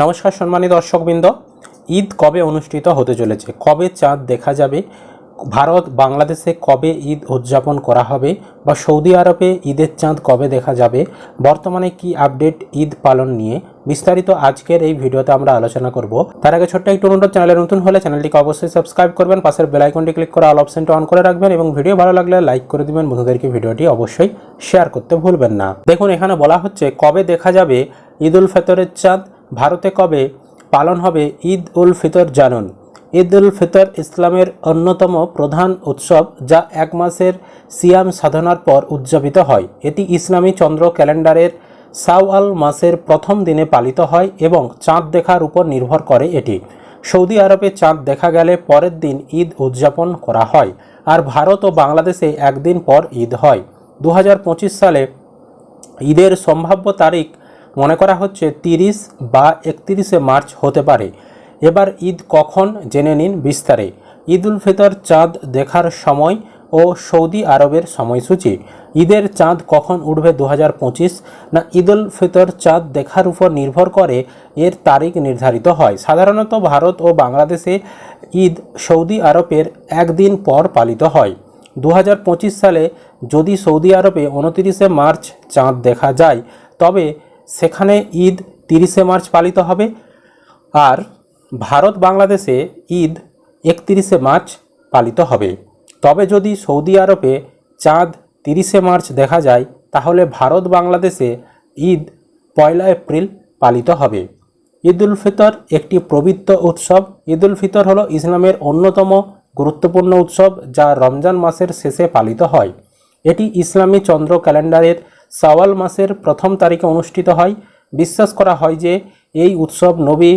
নমস্কার সম্মানিত দর্শকবৃন্দ, ঈদ কবে অনুষ্ঠিত হতে চলেছে? কবে চাঁদ দেখা যাবে? ভারত, বাংলাদেশে কবে ঈদ উদযাপন করা হবে? বা সৌদি আরবে ঈদের চাঁদ কবে দেখা যাবে? বর্তমানে কি আপডেট ঈদ পালন নিয়ে বিস্তারিত আজকের এই ভিডিওতে আমরা আলোচনা করব। তার আগে ছোট্ট একটু অনুরোধ, চ্যানেলে নতুন হলে চ্যানেলটিকে অবশ্যই সাবস্ক্রাইব করবেন, পাশের বেল আইকনটি ক্লিক করে অল অপশনটা অন করে রাখবেন এবং ভিডিও ভালো লাগলে লাইক করে দিবেন। বন্ধুদেরকে ভিডিওটি অবশ্যই শেয়ার করতে ভুলবেন না। দেখুন, এখানে বলা হচ্ছে কবে দেখা যাবে ঈদ উল ফেতরের চাঁদ? ভারতে কবে পালন হবে ঈদ উল ফিতর জানুন? ঈদ উল ফিতর ইসলামের অন্যতম প্রধান উৎসব যা এক মাসের সিয়াম সাধনার পর উদযাপিত হয়। এটি ইসলামী চন্দ্র ক্যালেন্ডারের সাওয়াল মাসের প্রথম দিনে পালিত হয় এবং চাঁদ দেখার উপর নির্ভর করে এটি। সৌদি আরবে চাঁদ দেখা গেলে পরের দিন ঈদ উদযাপন করা হয় আর ভারত ও বাংলাদেশে একদিন পর ঈদ হয়। দু হাজার পঁচিশ সালে ঈদের সম্ভাব্য তারিখ মনে করা হচ্ছে তিরিশ বা একত্রিশে মার্চ হতে পারে। এবার ঈদ কখন জেনে নিন বিস্তারে। ঈদ উল ফিতর চাঁদ দেখার সময় ও সৌদি আরবের সময়সূচি। ঈদের চাঁদ কখন উঠবে দু হাজার পঁচিশ না ঈদ উল ফিতর চাঁদ দেখার উপর নির্ভর করে এর তারিখ নির্ধারিত হয়। সাধারণত ভারত ও বাংলাদেশে ঈদ সৌদি আরবের একদিন পর পালিত হয়। দু হাজার পঁচিশ সালে যদি সৌদি আরবে উনতিরিশে মার্চ চাঁদ দেখা যায়, তবে সেখানে ঈদ তিরিশে মার্চ পালিত হবে। আর ভারত বাংলাদেশে ঈদ একত্রিশে মার্চ পালিত হবে। তবে যদি সৌদি আরবে চাঁদ তিরিশে মার্চ দেখা যায়, তাহলে ভারত বাংলাদেশে ঈদ পয়লা এপ্রিল পালিত হবে। ঈদ উল ফিতর একটি পবিত্র উৎসব। ঈদ উল ফিতর হলো ইসলামের অন্যতম গুরুত্বপূর্ণ উৎসব, যা রমজান মাসের শেষে পালিত হয়। এটি ইসলামী চন্দ্র ক্যালেন্ডারের সাওয়াল মাসের প্রথম তারিখে অনুষ্ঠিত হয়। বিশ্বাস করা হয় যে এই উৎসব নবী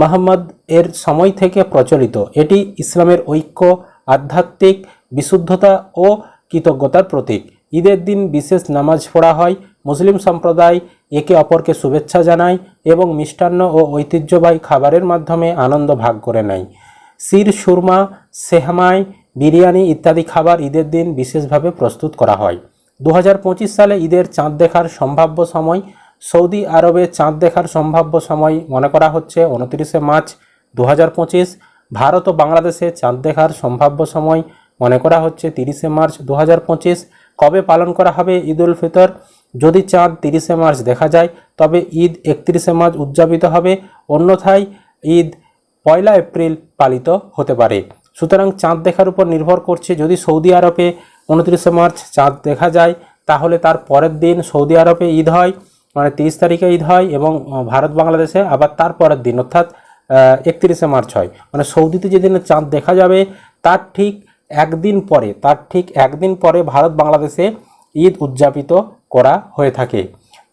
মোহাম্মদ এর সময় থেকে প্রচলিত। এটি ইসলামের ঐক্য, আধ্যাত্মিক, বিশুদ্ধতা ও কৃতজ্ঞতার প্রতীক। ঈদের দিন বিশেষ নামাজ পড়া হয়। মুসলিম সম্প্রদায় একে অপরকে শুভেচ্ছা জানায় এবং মিষ্টান্ন ও ঐতিহ্যবাহী খাবারের মাধ্যমে আনন্দ ভাগ করে নেয়। শির, সুরমা সেহমাই বিরিয়ানি ইত্যাদি খাবার ঈদের দিন বিশেষভাবে প্রস্তুত করা হয়। দু হাজার পঁচিশ সালে ঈদের চাঁদ দেখার সম্ভাব্য সময়, সৌদি আরবে চাঁদ দেখার সম্ভাব্য সময় মনে করা হচ্ছে উনত্রিশে মার্চ দু হাজার পঁচিশ। ভারত ও বাংলাদেশে চাঁদ দেখার সম্ভাব্য সময় মনে করা হচ্ছে তিরিশে মার্চ দু হাজার পঁচিশ। কবে পালন করা হবে ঈদ উল ফিতর? যদি চাঁদ তিরিশে মার্চ দেখা যায়, তবে ঈদ একত্রিশে মার্চ উদযাপিত হবে, অন্যথায় ঈদ পয়লা এপ্রিল পালিত হতে পারে। সুতরাং চাঁদ দেখার উপর নির্ভর করছে যদি সৌদি আরবে উনত্রিশে মার্চ চাঁদ দেখা যায়। তাহলে তার পরের দিন সৌদি আরবে ঈদ হয় মানে তিরিশ তারিখে ঈদ হয় এবং ভারত বাংলাদেশে আবার তার পরের দিন, অর্থাৎ একত্রিশে মার্চ হয়। মানে সৌদিতে যেদিন চাঁদ দেখা যাবে, তার ঠিক একদিন পরে, তার ঠিক একদিন পরে ভারত বাংলাদেশে ঈদ উদযাপিত করা হয়ে থাকে।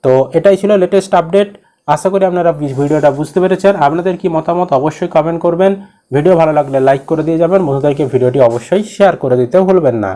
তো এটাই ছিল লেটেস্ট আপডেট আশা করি আপনারা ভিডিওটা বুঝতে পেরেছেন। আপনাদের কি মতামত অবশ্যই কমেন্ট করবেন। ভিডিও ভালো লাগলে লাইক করে দিয়ে যাবেন। বন্ধুদেরকে ভিডিওটি অবশ্যই শেয়ার করে দিতে ভুলবেন না।